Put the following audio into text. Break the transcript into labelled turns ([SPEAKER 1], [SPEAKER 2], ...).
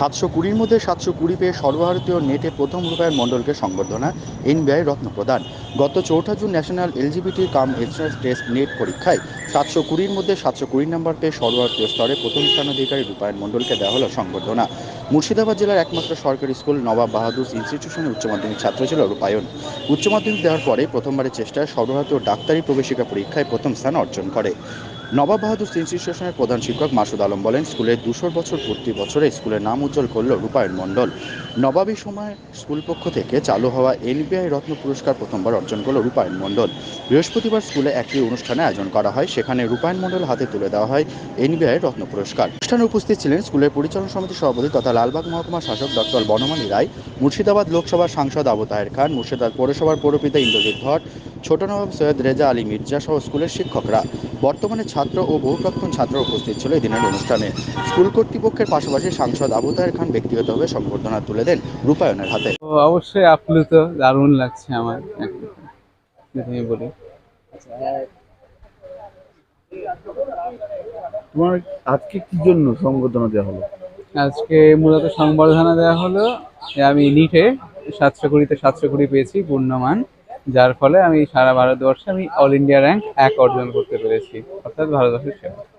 [SPEAKER 1] সাতশো কুড়ির মধ্যে সাতশো কুড়ি পেয়ে সর্বভারতীয় নেটে প্রথম রূপায়ণ মণ্ডলকে সংবর্ধনা এনবিআই রত্ন প্রদান। গত চৌঠা June national eligibility cum entrance test NET পরীক্ষায় সাতশো কুড়ির মধ্যে সাতশো কুড়ি নম্বর পেয়ে সর্বভারতীয় স্তরে প্রথম স্থানাধিকারী রূপায়ণ মণ্ডলকে দেওয়া হলো সংবর্ধনা। মুর্শিদাবাদ জেলার একমাত্র সরকারি স্কুল নবাব বাহাদুর ইনস্টিটিউশনের উচ্চ মাধ্যমিক ছাত্র ছিল রূপায়ণ। উচ্চ মাধ্যমিক দেওয়ার পরে প্রথমবারের চেষ্টায় সর্বভারতীয় ডাক্তারি প্রবেশিকা পরীক্ষায় প্রথম স্থান অর্জন করে। নবাব বাহাদুর ইনস্টিটিউশনের প্রধান শিক্ষক মাসুদ আলম বলেন স্কুলের দুশো বছর পূর্তি বছরে স্কুলের নাম উজ্জ্বল করল রূপায়ণ মণ্ডল। নবাবী সময় স্কুল পক্ষ থেকে চালু হওয়া এনবিআই রত্ন পুরস্কার প্রথমবার অর্জন করল রূপায়ণ মণ্ডল। বৃহস্পতিবার স্কুলে একটি অনুষ্ঠানে আয়োজন করা হয়, সেখানে রূপায়ণ মণ্ডল হাতে তুলে দেওয়া হয় এনবিআই রত্ন পুরস্কার। অনুষ্ঠানে উপস্থিত ছিলেন স্কুলের পরিচালন সমিতির সভাপতি তথা লালবাগ মহকুমা শাসক ডক্টর বনমালী রায়, মুর্শিদাবাদ লোকসভার সাংসদ আবু তাহের খান, মুর্শিদাবাদ পৌরসভার পৌরপিতা ইন্দ্রজিৎ ধর ছোট নবাব সৈয়দ রেজা আলী মির্জা সহ স্কুলের শিক্ষকরা। বর্তমানে ছাত্র ও বহু প্রাক্তন ছাত্র উপস্থিত ছিল এই দিনের অনুষ্ঠানে। স্কুল কর্তৃপক্ষের পাশাপাশি সাংসদ আবু তাহের খান ব্যক্তিগতভাবে সংবর্ধনা তুলে দেন রূপায়ণের হাতে।
[SPEAKER 2] তো অবশ্যই আপ্লুত দারুণ লাগছে আমার। বলি।
[SPEAKER 3] তোমার আজকে কি জন্য সংবর্ধনা দেওয়া হলো?
[SPEAKER 2] আজকে মূলত সংবর্ধনা দেওয়া হলো আমি নিটে সাতশো কুড়িতে সাতশো কুড়ি পেয়েছি পূর্ণমান। যার ফলে আমি সারা ভারতবর্ষে আমি অল ইন্ডিয়া র্যাঙ্ক এক অর্জন করতে পেরেছি। অর্থাৎ ভারতবর্ষের সেরা।